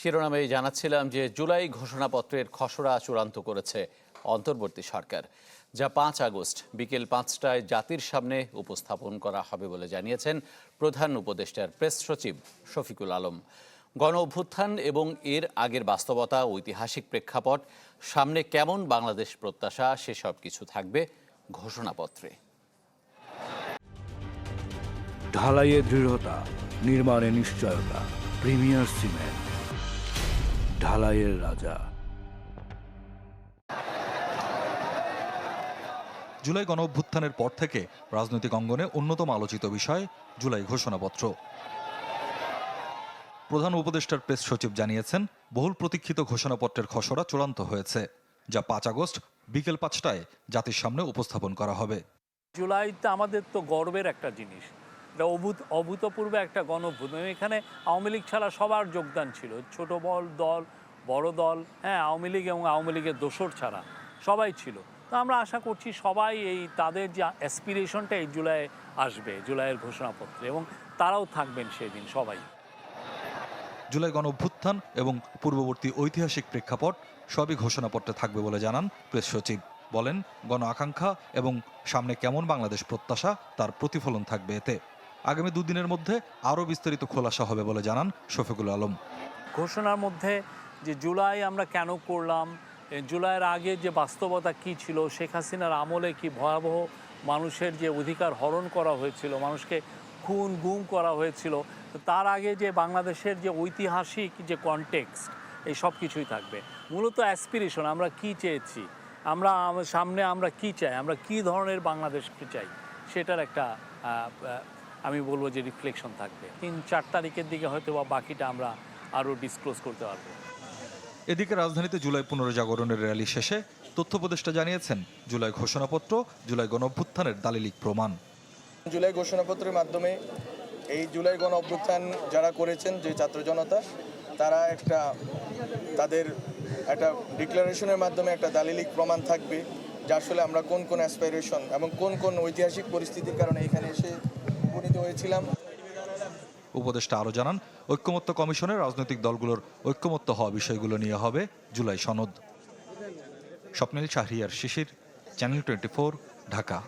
শিরোনামে জানাচ্ছিলাম যে জুলাই ঘোষণাপত্রের খসড়া চূড়ান্ত করেছে অন্তর্বর্তী সরকার। যা পাঁচ আগস্ট বিকেল পাঁচটায় জাতির সামনে উপস্থাপন করা হবে বলে জানিয়েছেন প্রধান উপদেষ্টার প্রেস সচিব শফিকুল আলম। গণ অভ্যুত্থান এবং এর আগের বাস্তবতা, ঐতিহাসিক প্রেক্ষাপট, সামনে কেমন বাংলাদেশ প্রত্যাশা, সেসব কিছু থাকবে ঘোষণাপত্রে। ঢালাইয়ে দৃঢ়তা, নির্মাণে নিশ্চয়তা, প্রিমিয়ার সিমেন্ট। ঢালাইয়ের রাজা। জুলাই গণ অভ্যুত্থানের পর থেকে রাজনৈতিক অঙ্গনে অন্যতম আলোচিত বিষয় জুলাই ঘোষণাপত্র। প্রধান উপদেষ্টার প্রেস সচিব জানিয়েছেন বহুল প্রতীক্ষিত ঘোষণাপত্রের খসড়া চূড়ান্ত হয়েছে যা পাঁচ আগস্ট বিকেল পাঁচটায় জাতির সামনে উপস্থাপন করা হবে। জুলাইতে আমাদের তো গর্বের একটা জিনিস এটা অভূত, অভূতপূর্ব একটা গণভূত এখানে আওয়ামী লীগ ছাড়া সবার যোগদান ছিল। ছোট বল, দল, বড় দল হ্যাঁ আওয়ামী লীগ এবং আওয়ামী লীগের দোসর ছাড়া সবাই ছিল। তো আমরা আশা করছি সবাই এই তাদের যে অ্যাসপিরেশনটা এই জুলাই আসবে, জুলাইয়ের ঘোষণাপত্রে এবং তারাও থাকবেন সেদিন সবাই। জুলাই গণ অভ্যুত্থান এবং পূর্ববর্তী ঐতিহাসিক প্রেক্ষাপট সবই ঘোষণাপত্রে থাকবে বলে জানান প্রেস সচিব। বলেন, গণ আকাঙ্ক্ষা এবং সামনে কেমন বাংলাদেশ প্রত্যাশা তার প্রতিফলন থাকবে এতে। আগামী দুদিনের মধ্যে আরও বিস্তারিত খোলাসা হবে বলে জানান শফিকুল আলম। ঘোষণার মধ্যে যে জুলাই আমরা কেন করলাম জুলাইয়ের আগে যে বাস্তবতা কি ছিল, শেখ হাসিনার আমলে কি ভয়াবহ মানুষের যে অধিকার হরণ করা হয়েছিল, মানুষকে খুন গুম করা হয়েছিল, তার আগে যে বাংলাদেশের যে ঐতিহাসিক যে কনটেক্সট এই সব কিছুই থাকবে। মূলত অ্যাসপিরেশন আমরা কি চেয়েছি, আমরা সামনে আমরা কি চাই, আমরা কি ধরনের বাংলাদেশকে চাই, সেটার একটা আমি বলব যে রিফ্লেকশন থাকবে। তিন চার তারিখের দিকে হয়তো বা বাকিটা আমরা আরও ডিসক্লোজ করতে পারব। এদিকে রাজধানীতে জুলাই পুনর্জাগরণের র্যালি শেষে তথ্য উপদেষ্টা জানিয়েছেন জুলাই ঘোষণাপত্র জুলাই গণ অভ্যুত্থানের দালিলিক প্রমাণ। জুলাই ঘোষণাপত্রের মাধ্যমে এই জুলাই গণ অভ্যুত্থান যারা করেছেন যে ছাত্র জনতা তারা একটা তাদের একটা ডিক্লারেশনের মাধ্যমে একটা দালিলিক প্রমাণ থাকবে যে আসলে আমরা কোন কোন অ্যাসপাইরেশন এবং কোন কোন ঐতিহাসিক পরিস্থিতির কারণে এখানে এসে উপনীত হয়েছিলাম। উপদেষ্টা আরও জানান, ঐক্যমত্য কমিশনের রাজনৈতিক দলগুলোর ঐক্যমত্য হওয়া বিষয়গুলো নিয়ে হবে জুলাই সনদ। Swapnil Shahriar Shishir, channel twenty Dhaka.